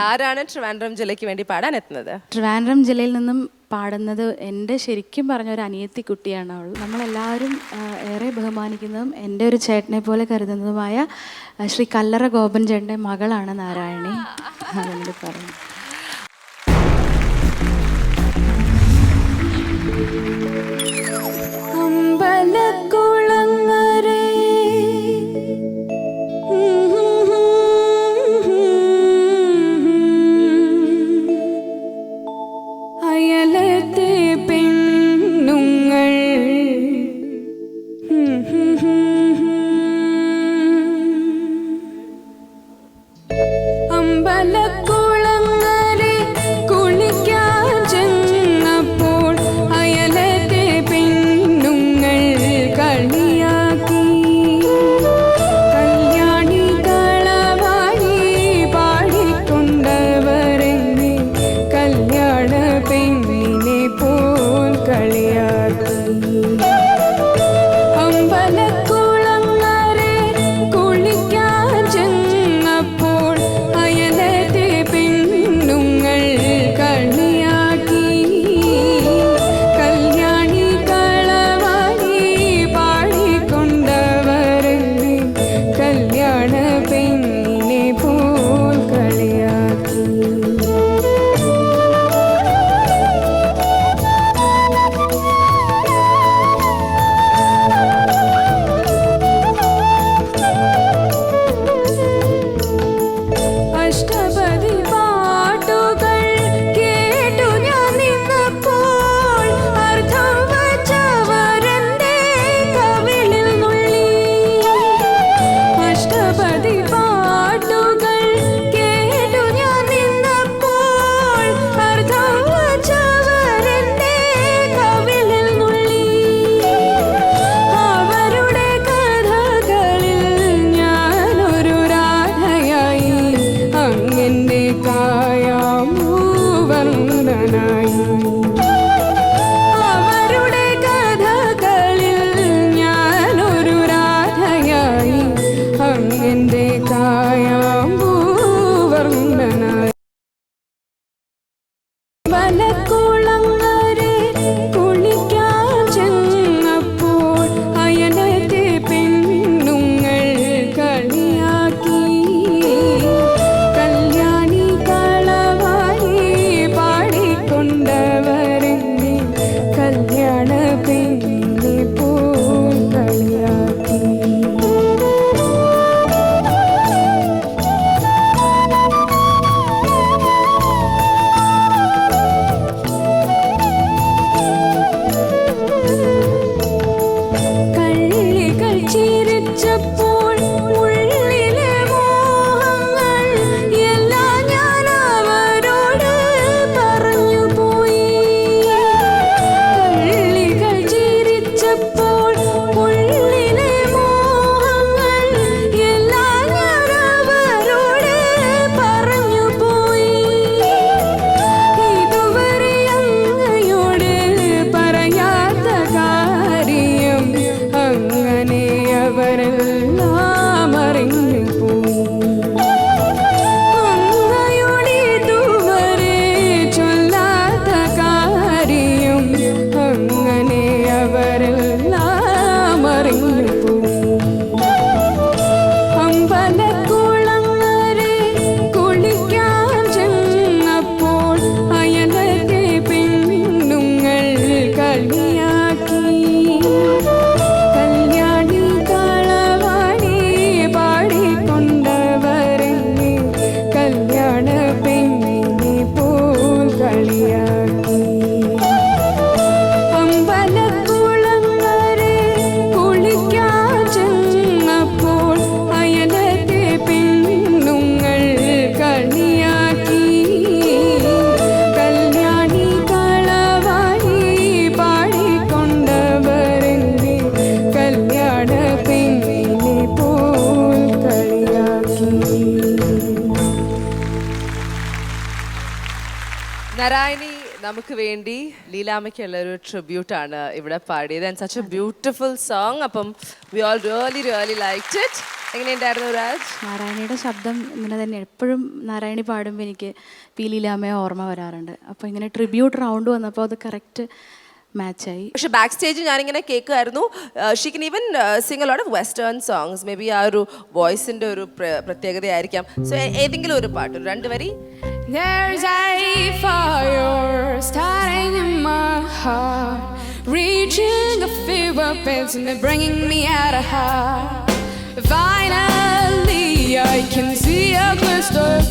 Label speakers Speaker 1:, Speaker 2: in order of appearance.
Speaker 1: ആരാണ് ട്രിവാൻഡ്രം ജില്ലയ്ക്ക് വേണ്ടി പാടാൻ എത്തുന്നത്?
Speaker 2: ട്രിവാൻഡ്രം ജില്ലയിൽ നിന്നും പാടുന്നത് എന്റെ ശരിക്കും പറഞ്ഞ ഒരു അനിയത്തി കുട്ടിയാണ് അവൾ. നമ്മളെല്ലാവരും ഏറെ ബഹുമാനിക്കുന്നതും എന്റെ ഒരു ചേട്ടനെ പോലെ കരുതുന്നതുമായ ശ്രീ കല്ലറ ഗോപൻ ചേട്ടന്റെ മകളാണ് നാരായണി. അതുകൊണ്ട് പറഞ്ഞു right now.
Speaker 1: നാരായണി നമുക്ക് വേണ്ടി ലീലാമ്മയ്ക്കുള്ള ഒരു ട്രിബ്യൂട്ട് ആണ് ഇവിടെ പാടിയത്. And such a beautiful song അപ്പം we all really really like it എങ്ങനെയുണ്ടായിരുന്നു രാജ്?
Speaker 3: നാരായണിയുടെ ശബ്ദം ഇങ്ങനെ തന്നെ എപ്പോഴും നാരായണി പാടുമ്പോൾ എനിക്ക് പി ലീലാമ്മയെ ഓർമ്മ വരാറുണ്ട്. അപ്പോൾ ഇങ്ങനെ ട്രിബ്യൂട്ട് റൗണ്ട് വന്നപ്പോൾ അത് കറക്റ്റ് മാച്ചായി
Speaker 1: പക്ഷെ ബാക്ക് സ്റ്റേജ് ഞാനിങ്ങനെ കേൾക്കുമായിരുന്നു. She can even sing lot of western songs maybe ആ ഒരു വോയിസിന്റെ ഒരു പ്രത്യേകതയായിരിക്കാം. സോ ഏതെങ്കിലും ഒരു പാട്ട്. രണ്ട് വരി.
Speaker 2: Fever they're bringing me out of heart. Finally, I can see a crystal